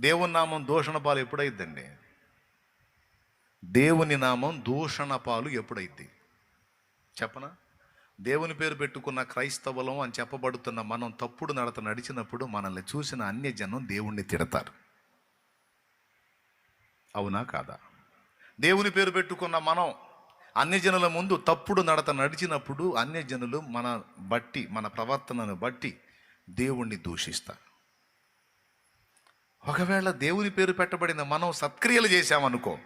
దేవుని నామం దూషణ పాలు ఎప్పుడైద్దండి? దేవుని నామం దూషణ పాలు ఎప్పుడైద్ది? చెప్పనా? దేవుని పేరు పెట్టుకున్న క్రైస్తవులం అని చెప్పబడుతున్న మనం తప్పుడు నడత నడిచినప్పుడు మనల్ని చూసిన అన్యజనం దేవుణ్ణి తిడతారు. అవునా కాదా? దేవుని పేరు పెట్టుకున్న మనం అన్యజనుల ముందు తప్పుడు నడత నడిచినప్పుడు అన్యజనులు మన బట్టి మన ప్రవర్తనను బట్టి దేవుణ్ణి దూషిస్తారు. ఒకవేళ దేవుని పేరు పెట్టబడిన మనం సత్క్రియలు చేశామనుకో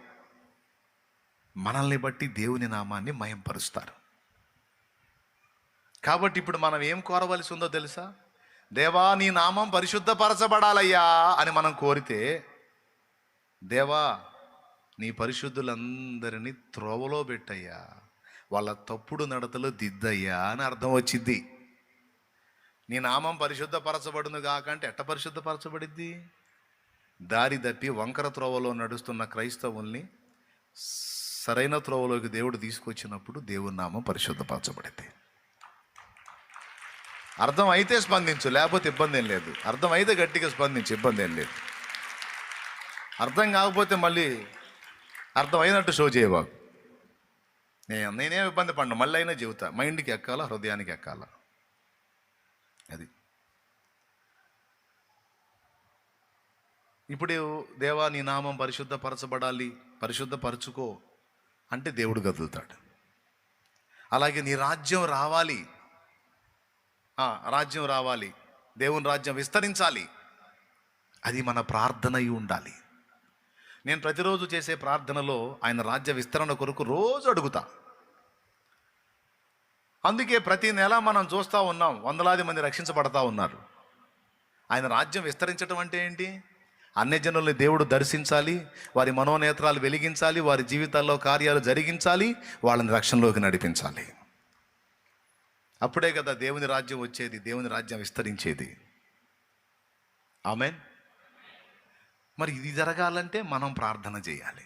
మనల్ని బట్టి దేవుని నామాన్ని మయంపరుస్తారు. కాబట్టి ఇప్పుడు మనం ఏం కోరవలసి ఉందో తెలుసా? దేవా నీ నామం పరిశుద్ధపరచబడాలయ్యా అని మనం కోరితే దేవా నీ పరిశుద్ధులందరినీ త్రోవలో పెట్టయ్యా. వాళ్ళ తప్పుడు నడతలు దిద్దయ్యా అని అర్థం వచ్చింది నీ నామం పరిశుద్ధపరచబడును కాకంటే ఎట్ట పరిశుద్ధపరచబడిద్ది? దారి తప్పి వంకర త్రోవలో నడుస్తున్న క్రైస్తవుల్ని సరైన త్రోవలోకి దేవుడు తీసుకొచ్చినప్పుడు దేవుని నామం పరిశుద్ధపరచబడింది. అర్థం అయితే స్పందించు లేకపోతే ఇబ్బంది ఏం లేదు. అర్థం అయితే గట్టిగా స్పందించు ఇబ్బంది ఏం లేదు. అర్థం కాకపోతే మళ్ళీ అర్థం అయినట్టు షో చేయబాకు నేను నేనేం ఇబ్బంది పడ్డా మళ్ళీ అయినా చెబుతా. మైండ్కి ఎక్కాలా హృదయానికి ఎక్కాలా? అది. ఇప్పుడు దేవా నీ నామం పరిశుద్ధపరచబడాలి పరిశుద్ధపరచుకో అంటే దేవుడు కదులుతాడు. అలాగే నీ రాజ్యం రావాలి. రాజ్యం రావాలి. దేవుని రాజ్యం విస్తరించాలి. అది మన ప్రార్థన అయి ఉండాలి. నేను ప్రతిరోజు చేసే ప్రార్థనలో ఆయన రాజ్య విస్తరణ కొరకు రోజు అడుగుతా. అందుకే ప్రతి నెల మనం చూస్తూ ఉన్నాం వందలాది మంది రక్షించబడతా ఉన్నారు. ఆయన రాజ్యం విస్తరించడం అంటే ఏంటి? అన్ని జనుల్ని దేవుడు దర్శించాలి వారి మనోనేత్రాలు వెలిగించాలి వారి జీవితాల్లో కార్యాలు జరిగించాలి వాళ్ళని రక్షణలోకి నడిపించాలి. అప్పుడే కదా దేవుని రాజ్యం వచ్చేది దేవుని రాజ్యం విస్తరించేది. ఆమెన్? మరి ఇది జరగాలంటే మనం ప్రార్థన చేయాలి.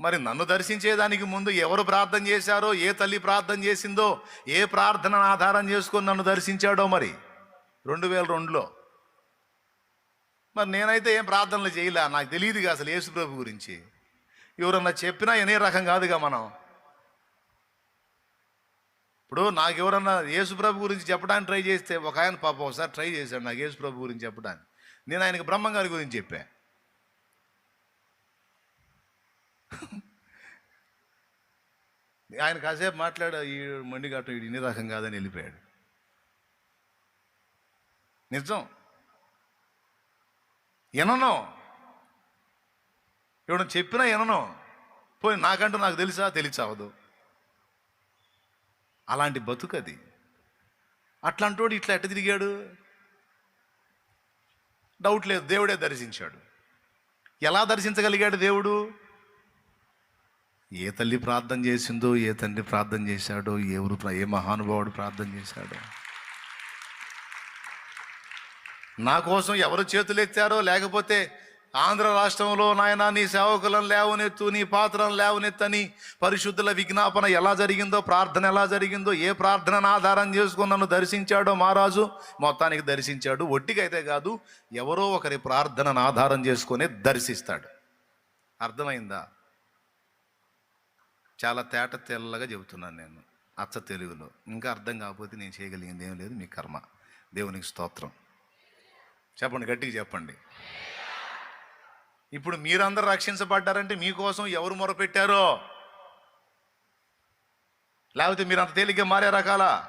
మరి నన్ను దర్శించేదానికి ముందు ఎవరు ప్రార్థన చేశారో ఏ తల్లి ప్రార్థన చేసిందో ఏ ప్రార్థనను ఆధారం చేసుకొని నన్ను దర్శించాడో మరి? రెండు వేల రెండులో. మరి నేనైతే ఏం ప్రార్థనలు చేయలే. నాకు తెలియదుగా అసలు యేసుప్రభు గురించి. ఎవరన్నా చెప్పినా ఎనే రకం కాదుగా మనం. ఇప్పుడు నాకు ఎవరన్నా యేసుప్రభు గురించి చెప్పడానికి ట్రై చేస్తే ఒక ఆయన పాప ఒకసారి ట్రై చేశాడు నాకు యేసుప్రభు గురించి చెప్పడానికి. నేను ఆయనకి బ్రహ్మంగారి గురించి చెప్పా. ఆయన కాసేపు మాట్లాడా ఈ మండిగట్టు ఇన్ని రకం కాదని వెళ్ళిపోయాడు. నిజం? వినను ఎవడు చెప్పినా వినను పోయి నాకంటూ నాకు తెలుసా? తెలిసావదు అలాంటి బతుకు అది అట్లాంటోడు ఇట్లా ఎట్ట తిరిగాడు? డౌట్ లేదు దేవుడే దర్శించాడు. ఎలా దర్శించగలిగాడు దేవుడు? ఏ తల్లి ప్రార్థన చేసిందో ఏ తండ్రి ప్రార్థన చేశాడో ఎవరు ఏ మహానుభావుడు ప్రార్థన చేశాడో. నా కోసం ఎవరు చేతులెత్తారో లేకపోతే ఆంధ్ర రాష్ట్రంలో నాయన నీ సేవకులను లేవనెత్తు నీ పాత్రను లేవనెత్తని పరిశుద్ధుల విజ్ఞాపన ఎలా జరిగిందో ప్రార్థన ఎలా జరిగిందో ఏ ప్రార్థనను ఆధారం చేసుకుని నన్ను దర్శించాడో మహారాజు మొత్తానికి దర్శించాడు. ఒట్టికైతే కాదు ఎవరో ఒకరి ప్రార్థనను ఆధారం చేసుకొని దర్శిస్తాడు. అర్థమైందా? చాలా తేట తెల్లగా చెబుతున్నాను నేను అచ్చ తెలుగులో. ఇంకా అర్థం కాకపోతే నేను చేయగలిగింది ఏం లేదు మీ కర్మ. దేవునికి స్తోత్రం. చెప్పండి గట్టిగా చెప్పండి. ఇప్పుడు మీరందరూ రక్షించబడ్డారంటే మీకోసం ఎవరు మొరపెట్టారో? లేకపోతే మీరు అంత తేలిగ్గా మారే రకాల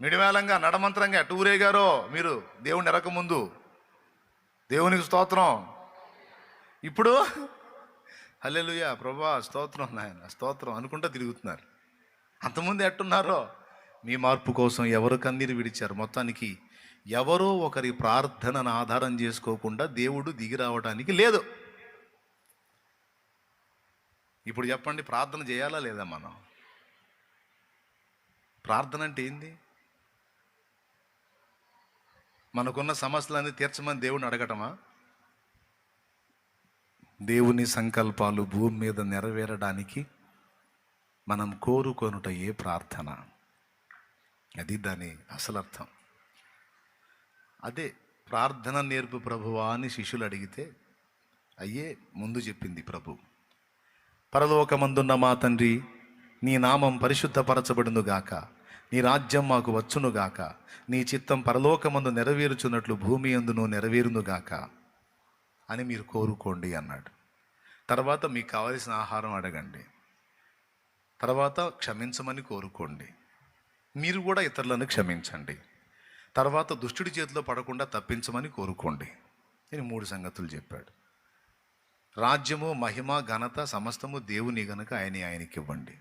మిడివేలంగా నడమంత్రంగా టూరే ఊరేగారో మీరు దేవుని ఎరక ముందు. దేవునికి స్తోత్రం. ఇప్పుడు హల్లెలుయ ప్రభా స్తోత్రం నాయన స్తోత్రం అనుకుంటూ తిరుగుతున్నారు. అంతకుముందు ఎట్టున్నారో? మీ మార్పు కోసం ఎవరు కన్నీరు విడిచారు? మొత్తానికి ఎవరో ఒకరి ప్రార్థనను ఆధారం చేసుకోకుండా దేవుడు దిగి రావడానికి లేదు. ఇప్పుడు చెప్పండి ప్రార్థన చేయాలా లేదా మనం? ప్రార్థన అంటే ఏంది? మనకున్న సమస్యలన్నీ తీర్చమని దేవుడిని అడగటమా? దేవుని సంకల్పాలు భూమి మీద నెరవేరడానికి మనం కోరుకొనుట ఏ ప్రార్థన. అది దాని అసలు అర్థం అదే ప్రార్థన నేర్పు ప్రభువా అని శిష్యులు అడిగితే అయ్యే ముందు చెప్పింది ప్రభు. పరలోకమందున్న మా తండ్రి నీ నామం పరిశుద్ధపరచబడునుగాక నీ రాజ్యం మాకు వచ్చునుగాక నీ చిత్తం పరలోకమందు నెరవేరుచున్నట్లు భూమి అందును నెరవేరునుగాక అని మీరు కోరుకోండి అన్నాడు. తర్వాత మీకు కావలసిన ఆహారం అడగండి. తర్వాత క్షమించమని కోరుకోండి. మీరు కూడా ఇతరులను క్షమించండి. తర్వాత దుష్టుడి చేతిలో పడకుండా తప్పించమని కోరుకోండి నేను మూడు సంగతులు చెప్పాడు. రాజ్యము మహిమ ఘనత సమస్తము దేవుని గనుక ఆయన ఆయనకి ఇవ్వండి.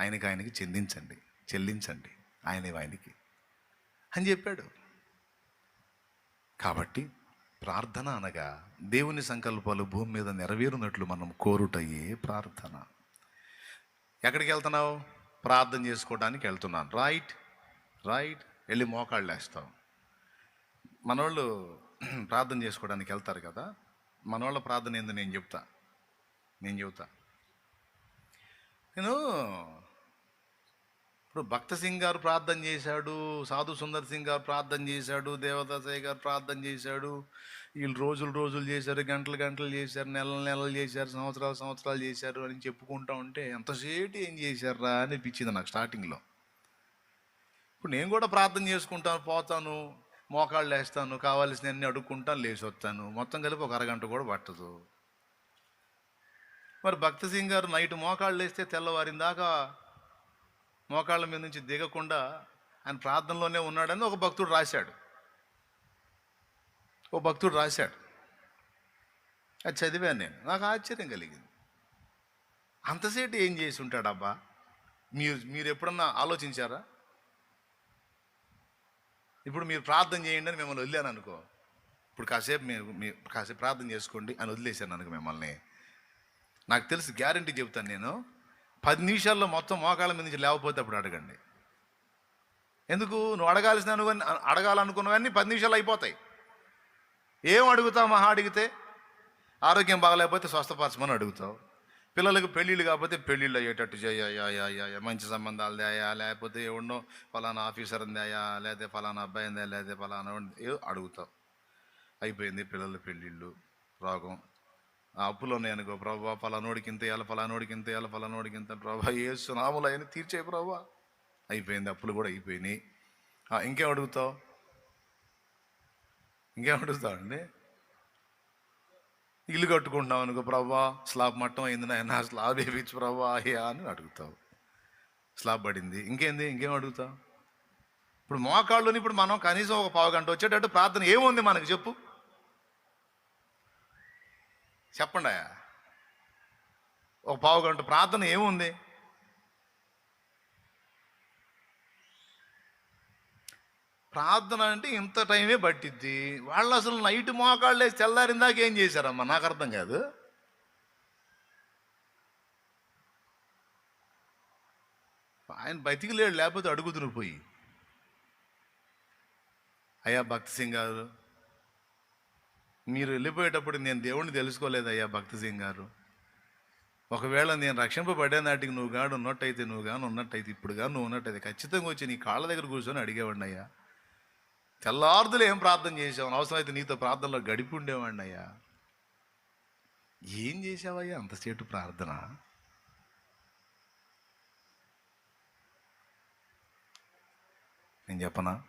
ఆయనకి ఆయనకి చెందించండి చెల్లించండి ఆయన ఆయనకి అని చెప్పాడు. కాబట్టి ప్రార్థన అనగా దేవుని సంకల్పాలు భూమి మీద నెరవేరునట్లు మనం కోరుటయే ప్రార్థన. ఎక్కడికి వెళ్తున్నావు? ప్రార్థన చేసుకోవడానికి వెళ్తున్నాను. Right right. వెళ్ళి మోకాళ్ళు వేస్తాం మనోళ్ళు ప్రార్థన చేసుకోవడానికి వెళ్తారు కదా మనోళ్ళ ప్రార్థన ఏందో నేను చెప్తా. నేను చెబుతా నేను ఇప్పుడు భక్త సింగ్ గారు ప్రార్థన చేశాడు సాధు సుందర్ సింగ్ గారు ప్రార్థన చేశాడు దేవదాసయ్య గారు ప్రార్థన చేశాడు వీళ్ళు రోజులు రోజులు చేశారు గంటలు గంటలు చేశారు నెలలు నెలలు చేశారు సంవత్సరాలు సంవత్సరాలు చేశారు అని చెప్పుకుంటా ఉంటే ఎంతసేపు ఏం చేశారా అనిపించింది నాకు స్టార్టింగ్లో ఇప్పుడు నేను కూడా ప్రార్థన చేసుకుంటాను పోతాను మోకాళ్ళు వేస్తాను కావాల్సిన అన్ని అడుక్కుంటాను లేచి వస్తాను. మొత్తం కలిపి ఒక అరగంట కూడా పట్టదు. మరి భక్త సింగ్ గారు నైట్ మోకాళ్ళు వేస్తే తెల్లవారిన దాకా మోకాళ్ళ మీద నుంచి దిగకుండా ఆయన ప్రార్థనలోనే ఉన్నాడని ఒక భక్తుడు రాశాడు. ఓ భక్తుడు రాశాడు. అది చదివాను నేను. నాకు ఆశ్చర్యం కలిగింది. అంతసేపు ఏం చేసి ఉంటాడబ్బా మీరు మీరు ఎప్పుడన్నా ఆలోచించారా? ఇప్పుడు మీరు ప్రార్థన చేయండి అని మిమ్మల్ని వదిలేను అనుకో ఇప్పుడు కాసేపు మీరు మీ కాసేపు ప్రార్థన చేసుకోండి అని వదిలేశాను అనుకో మిమ్మల్ని. నాకు తెలిసి గ్యారంటీ చెబుతాను నేను. పది నిమిషాల్లో మొత్తం మోకాళ్ళ మీద నుంచి లేకపోతే అప్పుడు అడగండి. ఎందుకు? నువ్వు అడగాల్సిన అడగాలనుకున్నవన్నీ పది నిమిషాలు అయిపోతాయి. ఏం అడుగుతావు మహా అడిగితే? ఆరోగ్యం బాగలేకపోతే స్వస్థపరచమని అడుగుతావు. పిల్లలకు పెళ్ళిళ్ళు కాకపోతే పెళ్ళిళ్ళు అయ్యేటట్టు చేయ మంచి సంబంధాలు దేయా లేకపోతే ఎవడో ఫలానా ఆఫీసర్ దేయా లేకపోతే ఫలానా అబ్బాయి దే లేకపోతే ఫలానా అడుగుతావు. అయిపోయింది పిల్లల పెళ్ళిళ్ళు రోగం. ఆ అప్పులు ఉన్నాయనుకో ప్రభా ఫలానోడికి ఇంత ఇవ్వాలి ఫలానోడికి ఇంత ఇవ్వాలి ఫలానోడికి ఇంత ప్రభా ఏ సునాములు అయినా తీర్చే ప్రభా. అయిపోయింది అప్పులు కూడా అయిపోయినాయి. ఇంకేం అడుగుతావు? ఇంకేం అడుగుతావు అండి? ఇల్లు కట్టుకుంటున్నావు అనుకో ప్రభా స్లాబ్ మట్టం అయింది నాయన స్లాబ్ వేయించు ప్రభా అయ్యా అని అడుగుతావు. స్లాబ్ పడింది. ఇంకేంది? ఇంకేం అడుగుతావు? ఇప్పుడు మోకాళ్ళుని ఇప్పుడు మనం కనీసం ఒక పావు గంట వచ్చేటట్టు ప్రార్థన ఏముంది మనకు చెప్పు. చెప్పండి అయ్యా. ఒక పావు గంట ప్రార్థన ఏముంది? ప్రార్థన అంటే ఇంత టైమే పట్టిద్ది. వాళ్ళు అసలు నైట్ మోకాళ్ళు వేసి తెల్లారిందాక ఏం చేశారమ్మా? నాకు అర్థం కాదు. ఆయన బతికిలేడు లేకపోతే అడుగుతున్నారు పోయి. అయ్యా భక్తి సింగ్ గారు మీరు వెళ్ళిపోయేటప్పుడు నేను దేవుణ్ణి తెలుసుకోలేదు అయ్యా భక్తి సింగ్ గారు. ఒకవేళ నేను రక్షింపబడే నాటికి నువ్వు గాడు ఉన్నట్టయితే నువ్వు గాను ఉన్నట్టయితే ఇప్పుడు గాను నువ్వు ఉన్నట్టయితే ఖచ్చితంగా వచ్చి నీ కాళ్ళ దగ్గర కూర్చొని అడిగేవాడిని అయ్యా. తెల్లార్దులు ఏం ప్రార్థన చేసావు? అవసరమైతే నీతో ప్రార్థనలో గడిపి ఉండేవాడిని అయ్యా. ఏం చేసావయ్యా అంతసేటు ప్రార్థన? నేను చెప్పనా?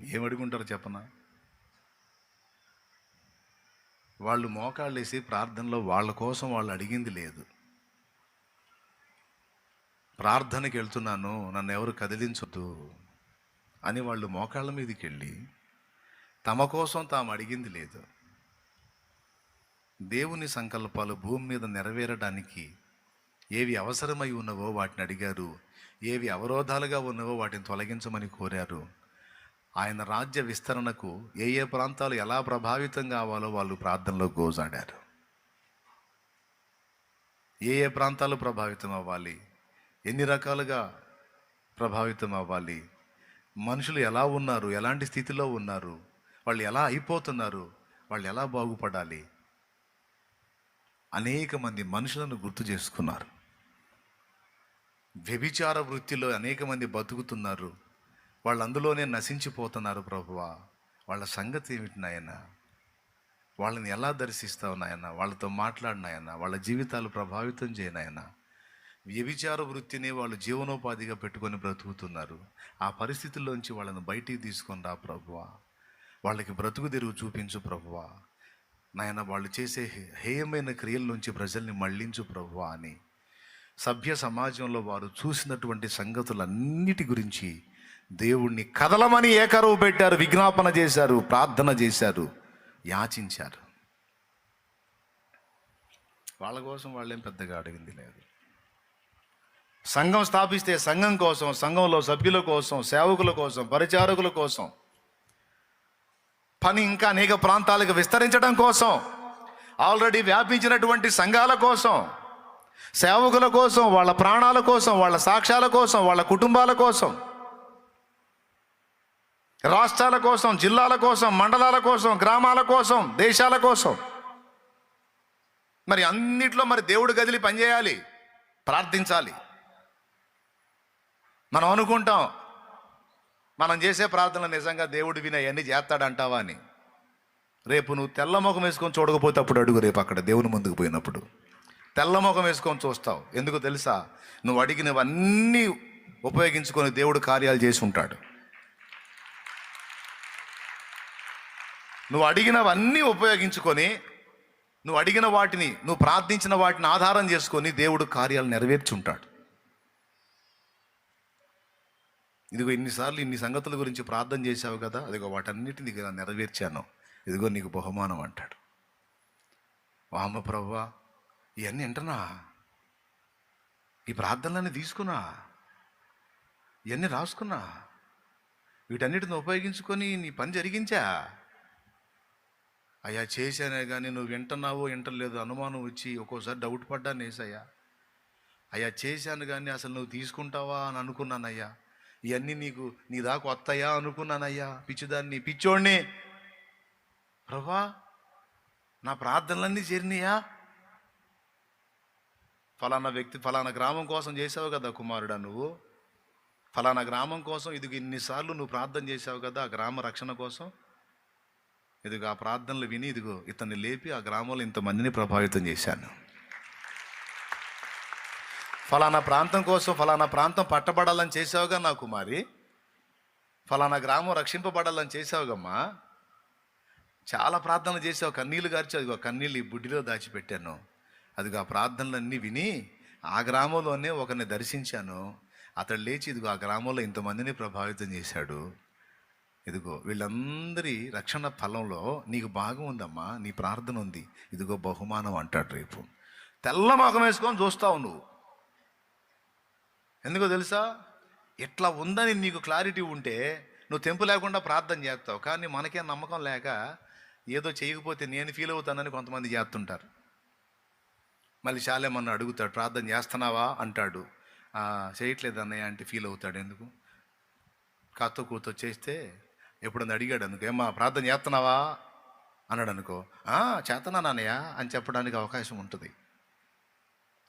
ఏం అడుగుంటారు చెప్పనా? వాళ్ళు మోకాళ్ళు వేసి ప్రార్థనలో వాళ్ళ కోసం వాళ్ళు అడిగింది లేదు. ప్రార్థనకి వెళ్తున్నాను నన్ను ఎవరు కదిలించొద్దు. అని వాళ్ళు మోకాళ్ళ మీదకి వెళ్ళి తమ కోసం తాము అడిగింది లేదు. దేవుని సంకల్పాలు భూమి మీద నెరవేరడానికి ఏవి అవసరమై ఉన్నవో వాటిని అడిగారు. ఏవి అవరోధాలుగా ఉన్నవో వాటిని తొలగించమని కోరారు. ఆయన రాజ్య విస్తరణకు ఏ ఏ ప్రాంతాలు ఎలా ప్రభావితం కావాలో వాళ్ళు ప్రార్థనలో గోజాడారు. ఏ ఏ ప్రాంతాలు ప్రభావితం అవ్వాలి? ఎన్ని రకాలుగా ప్రభావితం అవ్వాలి? మనుషులు ఎలా ఉన్నారు? ఎలాంటి స్థితిలో ఉన్నారు? వాళ్ళు ఎలా అయిపోతున్నారు? వాళ్ళు ఎలా బాగుపడాలి? అనేక మంది మనుషులను గుర్తు చేసుకున్నారు. వ్యభిచార వృత్తిలో అనేక మంది బతుకుతున్నారు. వాళ్ళు అందులోనే నశించిపోతున్నారు ప్రభువా. వాళ్ళ సంగతి ఏమిటి నాయన? వాళ్ళని ఎలా దర్శిస్తావు నాయన? వాళ్ళతో మాట్లాడినాయన వాళ్ళ జీవితాలు ప్రభావితం చేయనాయన వ్యభిచార వృత్తిని వాళ్ళు జీవనోపాధిగా పెట్టుకొని బ్రతుకుతున్నారు. ఆ పరిస్థితుల్లోంచి వాళ్ళని బయటికి తీసుకొని రా ప్రభువా. వాళ్ళకి బ్రతుకు తెరువు చూపించు ప్రభువా. నాయన వాళ్ళు చేసే హే- హేయమైన క్రియల నుంచి ప్రజల్ని మళ్ళించు ప్రభువా అని. సభ్య సమాజంలో వారు చూసినటువంటి సంగతులన్నిటి గురించి దేవుణ్ణి కదలమని ఏకరువు పెట్టారు విజ్ఞాపన చేశారు ప్రార్థన చేశారు యాచించారు. వాళ్ళ కోసం వాళ్ళేం పెద్దగా అడిగింది లేదు. సంఘం స్థాపిస్తే సంఘం కోసం సంఘంలో సభ్యుల కోసం సేవకుల కోసం పరిచారకుల కోసం. పని ఇంకా అనేక ప్రాంతాలకు విస్తరించడం కోసం. ఆల్రెడీ వ్యాపించినటువంటి సంఘాల కోసం. సేవకుల కోసం వాళ్ళ ప్రాణాల కోసం వాళ్ళ సాక్ష్యాల కోసం వాళ్ళ కుటుంబాల కోసం. రాష్ట్రాల కోసం జిల్లాల కోసం మండలాల కోసం గ్రామాల కోసం దేశాల కోసం. మరి అన్నిట్లో మరి దేవుడు గదిలి పనిచేయాలి ప్రార్థించాలి. మనం అనుకుంటాం మనం చేసే ప్రార్థన నిజంగా దేవుడు విన అవన్నీ చేస్తాడంటావా అని. రేపు నువ్వు తెల్ల ముఖం వేసుకొని చూడకపోతే అప్పుడు అడుగు రేపు అక్కడ దేవుని ముందుకు పోయినప్పుడు. తెల్ల ముఖం వేసుకొని చూస్తావు. ఎందుకు తెలుసా? నువ్వు అడిగినవన్నీ ఉపయోగించుకొని దేవుడు కార్యాలు చేసి ఉంటాడు. నువ్వు అడిగినవన్నీ ఉపయోగించుకొని నువ్వు అడిగిన వాటిని నువ్వు ప్రార్థించిన వాటిని ఆధారం చేసుకొని దేవుడు కార్యాలు నెరవేర్చి ఉంటాడు ఇదిగో ఇన్నిసార్లు ఇన్ని సంగతుల గురించి ప్రార్థన చేశావు కదా అదిగో వాటన్నిటిని ఇలా నెరవేర్చాను. ఇదిగో నీకు బహుమానం అంటాడు. వామ ప్రవ్వా ఇవన్నీ వింటనా ఈ ప్రార్థనలన్నీ తీసుకున్నా? ఇవన్నీ రాసుకున్నా? వీటన్నిటిని ఉపయోగించుకొని నీ పని జరిగించా? అయ్యా చేశానే కానీ నువ్వు వింటున్నావో వింటలేదు అనుమానం వచ్చి ఒక్కోసారి డౌట్ పడ్డాను వేసయ్యా అయ్యా చేశాను కానీ అసలు నువ్వు తీసుకుంటావా అని అనుకున్నానయ్యా. ఇవన్నీ నీకు నీ దాకా వస్తాయా అనుకున్నానయ్యా? పిచ్చిదాన్ని పిచ్చోడిని. ప్రభా నా ప్రార్థనలన్నీ చేరినాయా ఫలానా వ్యక్తి ఫలానా గ్రామం కోసం చేసావు కదా కుమారుడా నువ్వు. ఫలానా గ్రామం కోసం ఇదిగో ఇన్నిసార్లు నువ్వు ప్రార్థన చేసావు కదా ఆ గ్రామ రక్షణ కోసం. ఇదిగో ఆ ప్రార్థనలు విని ఇదిగో ఇతన్ని లేపి ఆ గ్రామంలో ఇంతమందిని ప్రభావితం చేశాను. ఫలానా ప్రాంతం కోసం ఫలానా ప్రాంతం పట్టబడాలని చేసావుగా నా కుమారి? ఫలానా గ్రామం రక్షింపబడాలని చేసావుగమ్మా? చాలా ప్రార్థన చేసావు కన్నీళ్ళు గార్చి అదిగో కన్నీళ్ళు ఈ బుడ్డిలో దాచిపెట్టాను. అదిగో ఆ ప్రార్థనలన్నీ విని ఆ గ్రామంలోనే ఒకరిని దర్శించాను. అతడు లేచి ఇదిగో ఆ గ్రామంలో ఇంతమందిని ప్రభావితం చేశాడు. ఇదిగో వీళ్ళందరి రక్షణ ఫలంలో నీకు భాగం ఉందమ్మా నీ ప్రార్థన ఉంది. ఇదిగో బహుమానం అంటాడు రేపు. తెల్ల మొఖం వేసుకొని చూస్తావు నువ్వు. ఎందుకో తెలుసా? ఇట్లా ఉందని నీకు క్లారిటీ ఉంటే నువ్వు తెంపు లేకుండా ప్రార్థన చేస్తావు. కానీ మనకే నమ్మకం లేక ఏదో చేయకపోతే నేను ఫీల్ అవుతానని కొంతమంది చేస్తుంటారు. మళ్ళీ చాలేమన్నా అడుగుతాడు ప్రార్థన చేస్తున్నావా? అంటాడు. చేయట్లేదు అన్నయ్య అంటే ఫీల్ అవుతాడు. ఎందుకు? కాతో కూతో చేస్తే ఎప్పుడన్నా అడిగాడు అనుకో ఏమా ప్రార్థన చేస్తున్నావా? అన్నాడు అనుకో చేతనా నాన్నయ్య అని చెప్పడానికి అవకాశం ఉంటుంది.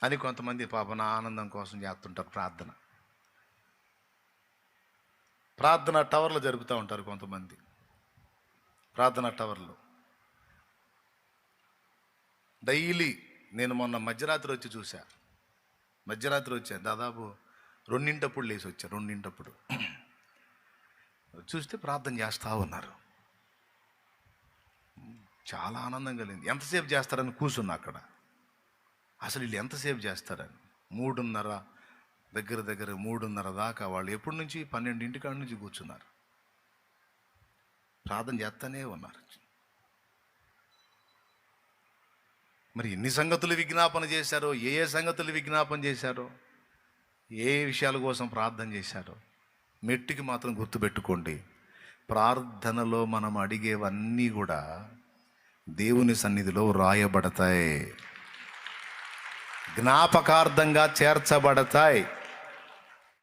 అని కొంతమంది పాప నా ఆనందం కోసం చేస్తుంటారు ప్రార్థన. ప్రార్థన టవర్లు జరుపుతూ ఉంటారు కొంతమంది. ప్రార్థన టవర్లు. డైలీ నేను మొన్న మధ్యరాత్రి వచ్చి చూశా. మధ్యరాత్రి వచ్చా. దాదాపు రెండింటప్పుడు లేచి వచ్చా రెండింటప్పుడు. చూస్తే ప్రార్థన చేస్తూ ఉన్నారు. చాలా ఆనందం కలిగింది. ఎంతసేపు చేస్తారని కూర్చున్నా అక్కడ. అసలు వీళ్ళు ఎంతసేపు చేస్తారని? మూడున్నర దగ్గర దగ్గర మూడున్నర దాకా వాళ్ళు ఎప్పటి నుంచి? పన్నెండింటి కాడ నుంచి కూర్చున్నారు. ప్రార్థన చేస్తానే ఉన్నారు. మరి ఎన్ని సంగతులు విజ్ఞాపన చేశారో? ఏ ఏ సంగతులు విజ్ఞాపన చేశారో? ఏ ఏ విషయాల కోసం ప్రార్థన చేశారో? మెట్టికి మాత్రం గుర్తుపెట్టుకోండి. ప్రార్థనలో మనం అడిగేవన్నీ కూడా దేవుని సన్నిధిలో రాయబడతాయి. జ్ఞాపకార్థంగా చేర్చబడతాయి.